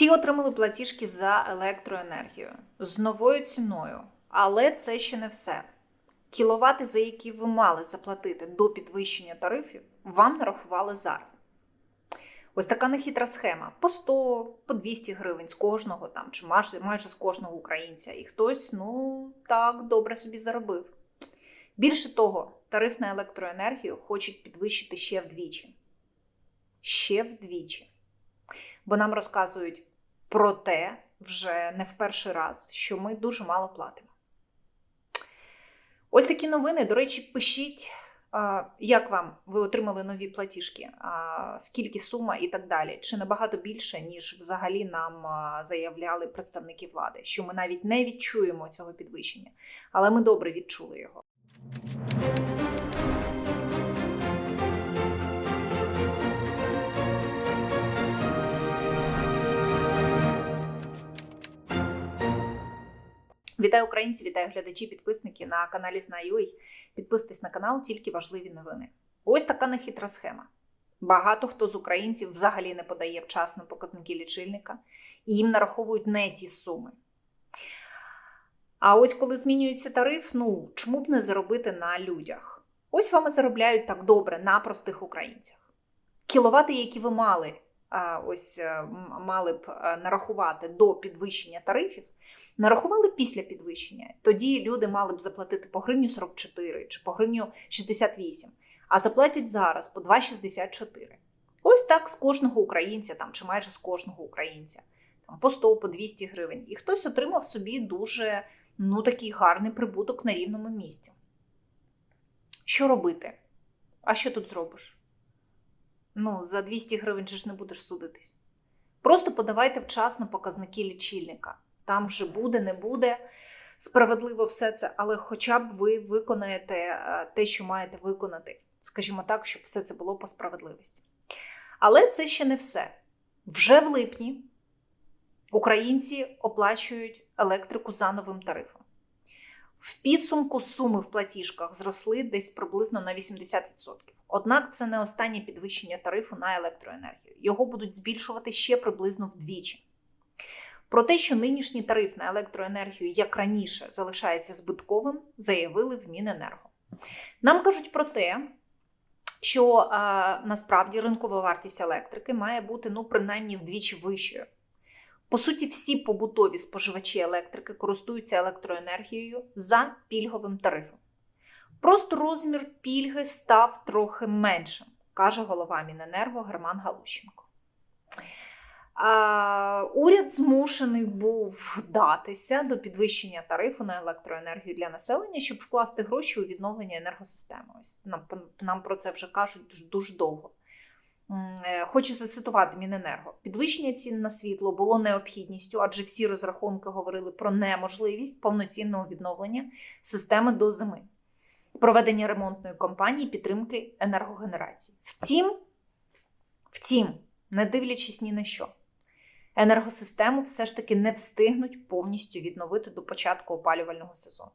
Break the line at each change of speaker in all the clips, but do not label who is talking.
Всі отримали платіжки за електроенергію з новою ціною, але це ще не все. Кіловати, за які ви мали заплатити до підвищення тарифів, вам нарахували зараз. Ось така нехитра схема: по 100, по 200 гривень з кожного там, чи майже, майже з кожного українця. І хтось, ну так, добре собі заробив. Більше того, тариф на електроенергію хочуть підвищити ще вдвічі. Ще вдвічі. Бо нам розказують про те, вже не в перший раз, що ми дуже мало платимо. Ось такі новини. До речі, пишіть, як вам ви отримали нові платіжки, скільки сума і так далі. Чи набагато більше, ніж взагалі нам заявляли представники влади, що ми навіть не відчуємо цього підвищення, але ми добре відчули його. Вітаю українці, вітаю глядачі, підписники на каналі Знаю.ua. Підписуйтесь на канал, тільки важливі новини. Ось така нехитра схема. Багато хто з українців взагалі не подає вчасно показники лічильника, і їм нараховують не ті суми. А ось коли змінюється тариф, ну чому б не заробити на людях? Ось вам і заробляють так добре на простих українцях. Кіловати, які ви мали, ось е, мали б е, нарахувати до підвищення тарифів, нарахували після підвищення. Тоді люди мали б заплатити по гривню 44 чи по гривню 68, а заплатять зараз по 2,64. Ось так з кожного українця, там чи майже з кожного українця, там по 100, по 200 гривень. І хтось отримав собі дуже ну, такий гарний прибуток на рівному місці. Що робити? А що тут зробиш? Ну, за 200 гривень же ж не будеш судитись. Просто подавайте вчасно показники лічильника. Там вже буде, не буде справедливо все це, але хоча б ви виконаєте е, те, що маєте виконати, скажімо так, щоб все це було по справедливості. Але це ще не все. Вже в липні українці оплачують електрику за новим тарифом. В підсумку суми в платіжках зросли десь приблизно на 80%. Однак це не останнє підвищення тарифу на електроенергію. Його будуть збільшувати ще приблизно вдвічі. Про те, що нинішній тариф на електроенергію, як раніше, залишається збитковим, заявили в Міненерго. Нам кажуть про те, що а, насправді ринкова вартість електрики має бути ну, принаймні вдвічі вищою. По суті, всі побутові споживачі електрики користуються електроенергією за пільговим тарифом. Просто розмір пільги став трохи меншим, каже голова Міненерго Герман Галущенко. Уряд змушений був вдатися до підвищення тарифу на електроенергію для населення, щоб вкласти гроші у відновлення енергосистеми. Ось нам, нам про це вже кажуть дуже, дуже довго. Е, Хочу зацитувати Міненерго. Підвищення цін на світло було необхідністю, адже всі розрахунки говорили про неможливість повноцінного відновлення системи до зими, проведення ремонтної кампанії, підтримки енергогенерації. Втім, втім, не дивлячись ні на що, енергосистему все ж таки не встигнуть повністю відновити до початку опалювального сезону.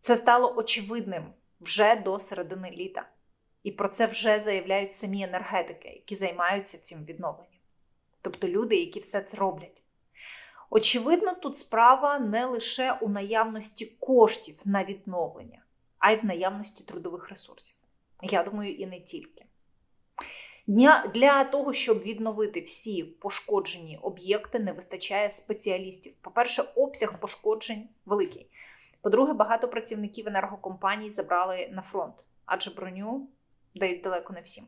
Це стало очевидним вже до середини літа. І про це вже заявляють самі енергетики, які займаються цим відновленням. Тобто люди, які все це роблять. Очевидно, тут справа не лише у наявності коштів на відновлення, а й в наявності трудових ресурсів. Я думаю, і не тільки. Для того, щоб відновити всі пошкоджені об'єкти, не вистачає спеціалістів. По-перше, обсяг пошкоджень великий. По-друге, багато працівників енергокомпаній забрали на фронт, адже броню дають далеко не всім.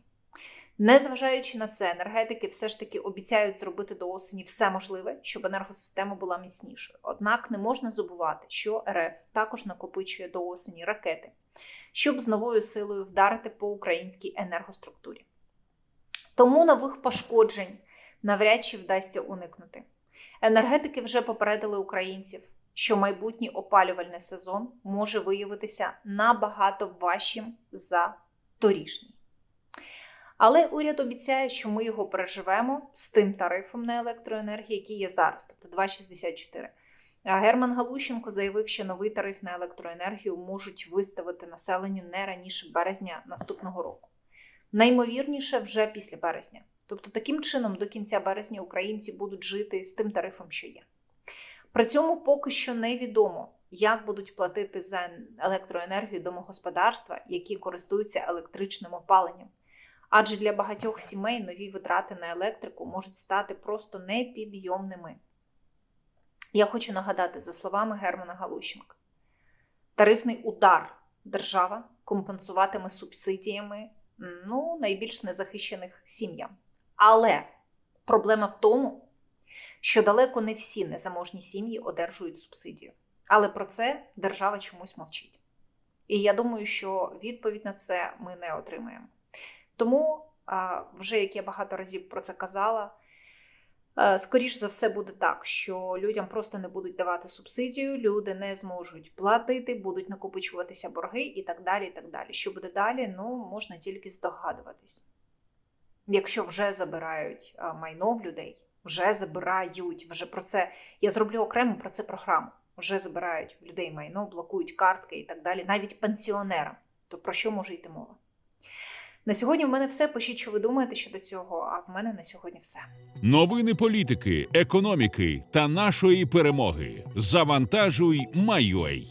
Незважаючи на це, енергетики все ж таки обіцяють зробити до осені все можливе, щоб енергосистема була міцнішою. Однак не можна забувати, що РФ також накопичує до осені ракети, щоб з новою силою вдарити по українській енергоструктурі. Тому нових пошкоджень навряд чи вдасться уникнути. Енергетики вже попередили українців, що майбутній опалювальний сезон може виявитися набагато важчим за торішній. Але уряд обіцяє, що ми його переживемо з тим тарифом на електроенергію, який є зараз, тобто 2,64. А Герман Галущенко заявив, що новий тариф на електроенергію можуть виставити населенню не раніше березня наступного року. Наймовірніше вже після березня, Тобто, таким чином, до кінця березня українці будуть жити з тим тарифом, що є. При цьому поки що невідомо, як будуть платити за електроенергію домогосподарства, які користуються електричним опаленням. Адже для багатьох сімей нові витрати на електрику можуть стати просто непідйомними. Я хочу нагадати за словами Германа Галущенка: тарифний удар держава компенсуватиме субсидіями ну, найбільш незахищених сім'ям. Але проблема в тому, що далеко не всі незаможні сім'ї одержують субсидію. Але про це держава чомусь мовчить. І я думаю, що відповідь на це ми не отримаємо. Тому, вже як я багато разів про це казала, е, скоріш за все буде так, що людям просто не будуть давати субсидію, люди не зможуть платити, будуть накопичуватися борги і так далі. і так далі. Що буде далі, ну можна тільки здогадуватись. Якщо вже забирають майно в людей, вже забирають, вже про це я зроблю окремо про це програму. Вже забирають в людей майно, блокують картки і так далі, навіть пенсіонерам. То про що може йти мова? На сьогодні в мене все. Пишіть, що ви думаєте щодо цього. А в мене на сьогодні все.
Новини політики, економіки та нашої перемоги. Завантажуй, Майой.